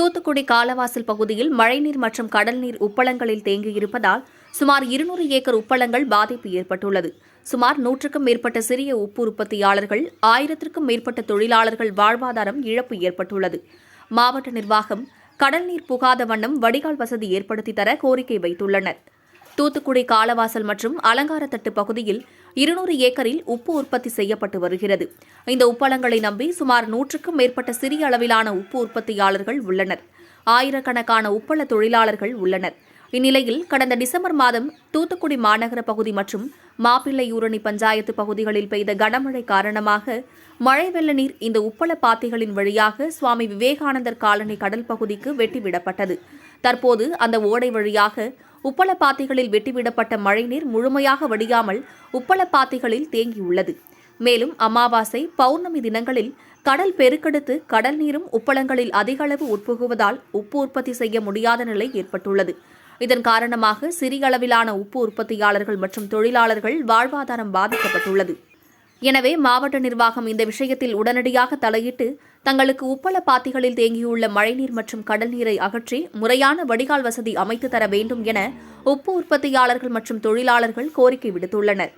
தூத்துக்குடி காலவாசல் பகுதியில் மழைநீர் மற்றும் கடல் நீர் உப்பளங்களில் தேங்கியிருப்பதால் சுமார் இருநூறு ஏக்கர் உப்பளங்கள் பாதிப்பு ஏற்பட்டுள்ளது. சுமார் நூற்றுக்கும் மேற்பட்ட சிறிய உப்பு உற்பத்தியாளர்கள் ஆயிரத்திற்கும் மேற்பட்ட தொழிலாளர்கள் வாழ்வாதாரம் இழப்பு ஏற்பட்டுள்ளது. மாவட்ட நிர்வாகம் கடல் நீர் புகாத வண்ணம் வடிகால் வசதி ஏற்படுத்தி தர கோரிக்கை வைத்துள்ளனர். தூத்துக்குடி காலவாசல் மற்றும் அலங்காரத்தட்டு பகுதியில் இருநூறு ஏக்கரில் உப்பு உற்பத்தி செய்யப்பட்டு வருகிறது. இந்த உப்பளங்களை நம்பி சுமார் நூற்றுக்கும் மேற்பட்ட சிறிய அளவிலான உப்பு உற்பத்தியாளர்கள் உள்ளனர். ஆயிரக்கணக்கான உப்பள தொழிலாளர்கள் உள்ளனர். இந்நிலையில் கடந்த டிசம்பர் மாதம் தூத்துக்குடி மாநகர பகுதி மற்றும் மாப்பிள்ளையூரணி பஞ்சாயத்து பகுதிகளில் பெய்த கனமழை காரணமாக மழை வெள்ள நீர் இந்த உப்பள பாத்திகளின் வழியாக சுவாமி விவேகானந்தர் காலனி கடல் பகுதிக்கு வெட்டிவிடப்பட்டது. தற்போது அந்த ஓடை வழியாக உப்பளப்பாத்திகளில் வெட்டிவிடப்பட்ட மழைநீர் முழுமையாக வடியாமல் உப்பளப்பாத்திகளில் தேங்கியுள்ளது. மேலும் அமாவாசை பௌர்ணமி தினங்களில் கடல் பெருக்கெடுத்து கடல் நீரும் உப்பளங்களில் அதிக அளவு உட்புகுவதால் உப்பு உற்பத்தி செய்ய முடியாத நிலை ஏற்பட்டுள்ளது. இதன் காரணமாக சிறிய அளவிலான உப்பு உற்பத்தியாளர்கள் மற்றும் தொழிலாளர்கள் வாழ்வாதாரம் பாதிக்கப்பட்டுள்ளது. எனவே மாவட்ட நிர்வாகம் இந்த விஷயத்தில் உடனடியாக தலையிட்டு தங்களுக்கு உப்பள பாத்திகளில் தேங்கியுள்ள மழைநீர் மற்றும் கடல் நீரை அகற்றி முறையான வடிகால் வசதி அமைத்து தர வேண்டும் என உப்பு உற்பத்தியாளர்கள் மற்றும் தொழிலாளர்கள் கோரிக்கை விடுத்துள்ளனர்.